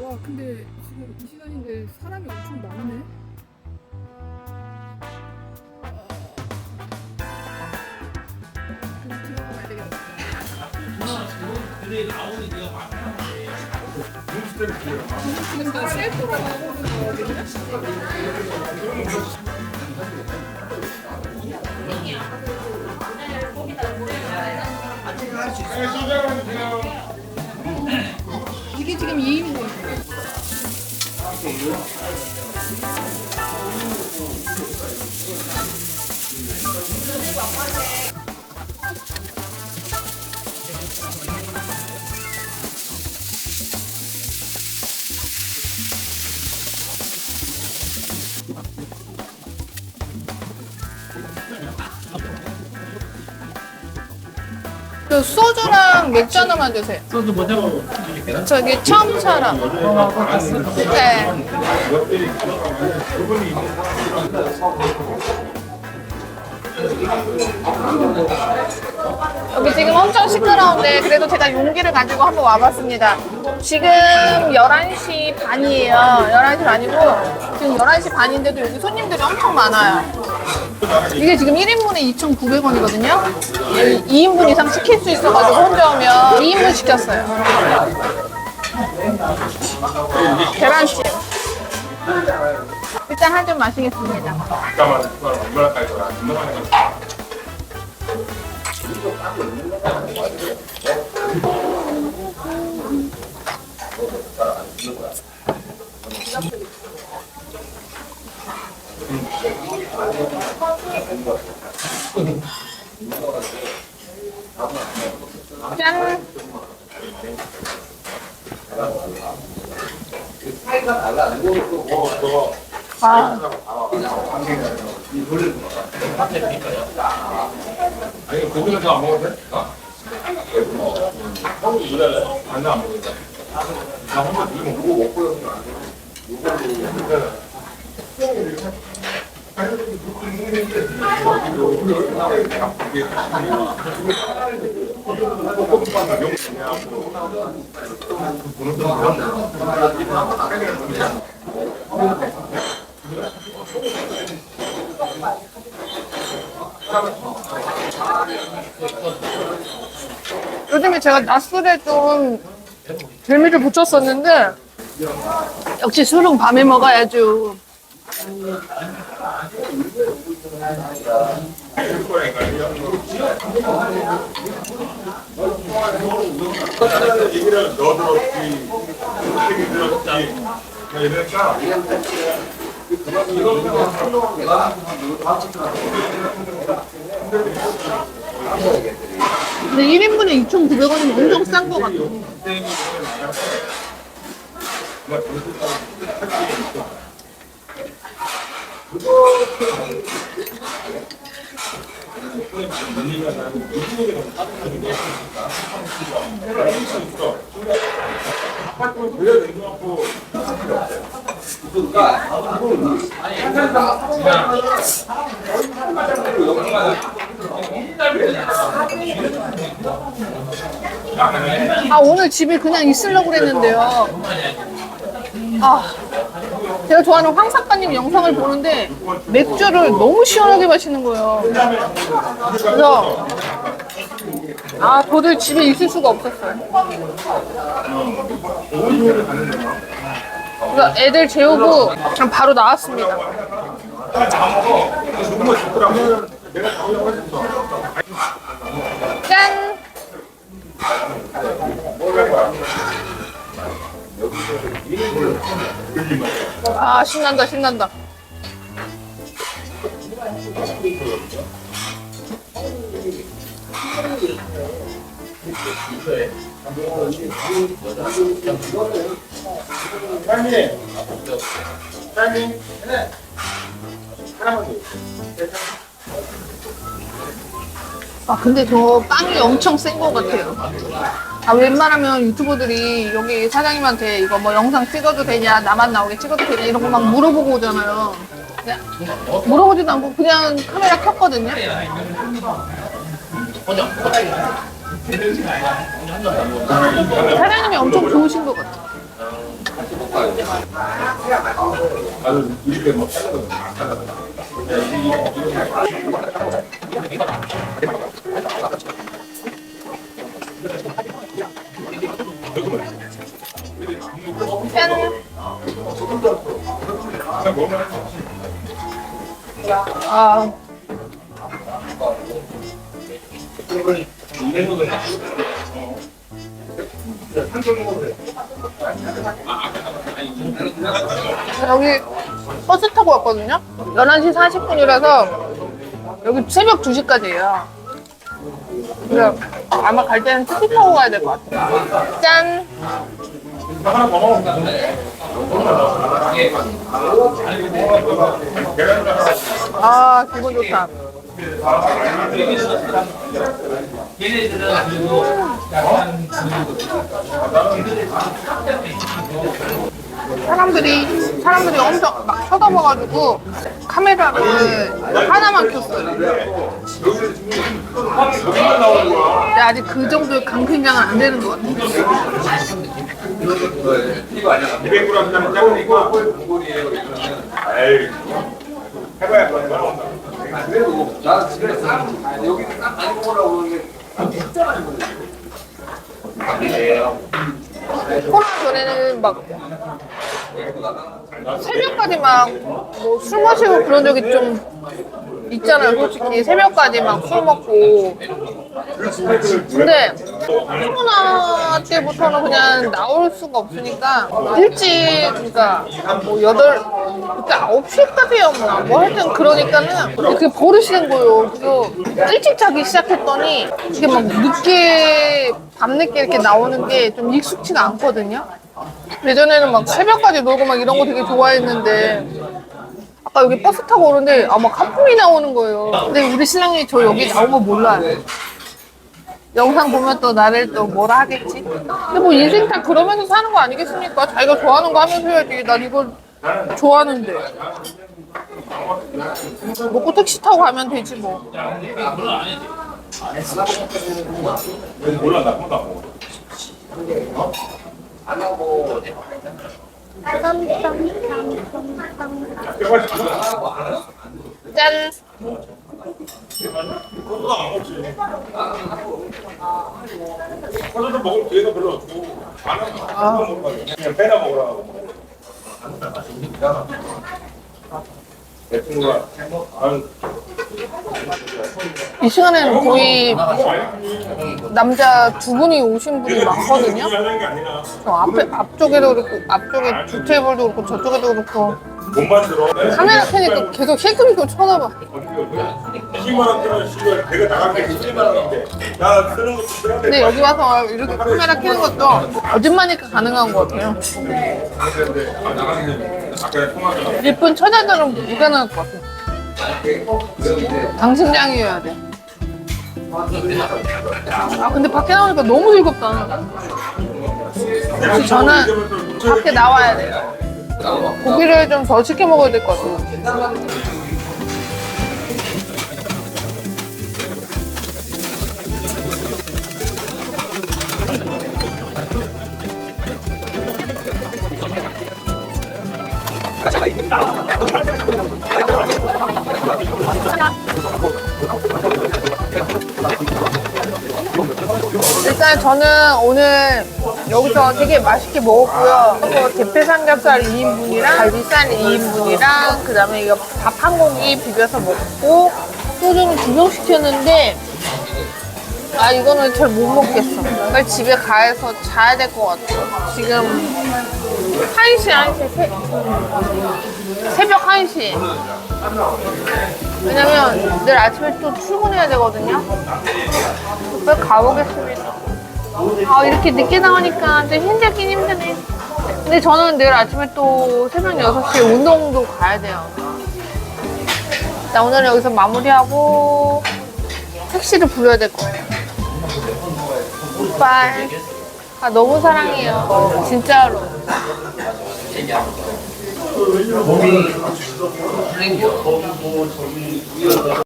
와 근데 지금 이 시간인데 사람이 엄청 많네. 아, 셀프로 나오는 거거든요. 이게 지금 2인분. 그 소주랑 맥주 하나만 주세요. 소주 먼저 드릴게요. 저기 처음 사람. 네. 여기 지금 엄청 시끄러운데 그래도 제가 용기를 가지고 한번 와봤습니다. 지금 11시 반이에요. 11시 반이고 지금 11시 반인데도 여기 손님들이 엄청 많아요. 이게 지금 1인분에 2,900원이거든요. 2인분 이상 시킬 수 있어가지고 혼자 오면 2인분 시켰어요. 계란찜. 일단 한점 마시겠습니다. 잠깐만, 얼마나 깔 거야? 얼마나 깔 거야? 짠! 아, 아니, 고기는 돼? 어? 형이 일할래? 아니, 나안 먹는다. 나 혼자 둘이 먹고 먹고 여는 거 아니야? 요즘에 제가 낮술에 좀 재미를 붙였었는데 역시 술은 밤에 먹어야죠. 얘기를 너 들었지, 얘기 들었지. 야, 이러니까 근데 1인분에 2,900원이면 엄청 싼것 같아. 아 오늘 집에 그냥 있으려고 그랬는데요. 아 제가 좋아하는 황 작가님 영상을 보는데 맥주를 너무 시원하게 마시는 거예요. 그래서 아 도저히 집에 있을 수가 없었어요. 그래서 애들 재우고 바로 나왔습니다. 짠! 아 신난다 신난다. 사장님, 사장님, 하나만 더. 아 근데 저 빵이 엄청 센것 같아요. 아 웬만하면 유튜버들이 여기 사장님한테 이거 뭐 영상 찍어도 되냐, 나만 나오게 찍어도 되냐 이런 거 막 물어보고 오잖아요. 그냥 물어보지도 않고 그냥 카메라 켰거든요. 사장님이 엄청 좋으신 것 같아요. 나도 이렇게. 짠. 아, 여기 버스 타고 왔거든요? 11시 40분이라서 여기 새벽 2시까지예요. 그래서 아마 갈 때는 택시 타고 가야 될 것 같아요. 짠! 하나 사람들이 사람들이 엄청 막 쳐다봐가지고 카메라를 하나만 켰어요. 근데 아직 그 정도의 강팀장은 안 되는 것 같아요. 이거 아니야. 200g 짜리 작으니까 봉골이에요. 에이. 해봐야 뭐 나온다. 그래도 나 집에서 여기는 딱 많이 먹으라고 그러는 게 코로나 전에는 막 새벽까지 막 뭐 술 마시고 그런 적이 좀 있잖아요, 솔직히. 새벽까지 막 술 먹고. 근데 코로나 때부터는 그냥 나올 수가 없으니까 일찍, 그러니까 뭐 여덟, 그때 아홉 시까지였나? 뭐 하여튼 그러니까는 버릇이 된 거예요. 그래서 일찍 자기 시작했더니 이게 막 늦게, 밤늦게 이렇게 나오는 게 좀 익숙치가 않거든요. 예전에는 막 새벽까지 놀고 막 이런 거 되게 좋아했는데 아까 여기 버스 타고 오는데 아막 하품이 나오는 거예요. 근데 우리 신랑이 저 여기 나온 거 몰라요. 영상 보면 또 나를 또 뭐라 하겠지? 근데 뭐 인생 다 그러면서 사는 거 아니겠습니까? 자기가 좋아하는 거 하면서 해야지. 난 이걸 좋아하는데. 먹고 택시 타고 가면 되지 뭐. 몰라 나 혼자 짠! 그거보다 안 먹지. 커서도 먹을 기회가 별로 없고 안 하면 그냥 빼다 먹으라고. 내 친구가 한 이 시간에는 거의 남자 두 분이 오신 분이 많거든요. 저 앞에 앞쪽에도 그렇고 앞쪽에 두 테이블도 그렇고 저쪽에도 그렇고 못 만들어. 카메라 켜니까 계속 힐끔힐끔 쳐다봐. 20만 원 들어 씨발 내가 나갈게 10만 원인데 나 쓰는 것도 써야 돼. 근데 여기 와서 이렇게 카메라 켜는 것도 거짓말이니까 가능한 것 같아요. 예쁜 처자들은 불가능할 것 같아요. 당신장이어야 돼. 아 근데 밖에 나오니까 너무 즐겁다. 혹시 저는 밖에 나와야 돼요. 고기를 좀 더 시켜 먹어야 될 것 같아요. 일단 저는 오늘 여기서 되게 맛있게 먹었고요. 또 대패 삼겹살 2인분이랑 갈비살 2인분이랑 그 다음에 이거 밥 한 공기 비벼서 먹고 소주는 두병 시켰는데 아 이거는 잘 못 먹겠어. 빨리 집에 가서 자야 될 것 같아. 지금 1시, 1시, 새, 새벽 1시. 왜냐면 내일 아침에 또 출근해야 되거든요. 빨리 가보겠습니다. 아, 이렇게 늦게 나오니까 좀 힘들긴 힘드네. 근데 저는 내일 아침에 또 새벽 6시에 운동도 가야 돼요. 일단 오늘은 여기서 마무리하고 택시를 불러야 될것 같아요. 굿바이. 아, 너무 사랑해요. 진짜로. 몸이 풀린 게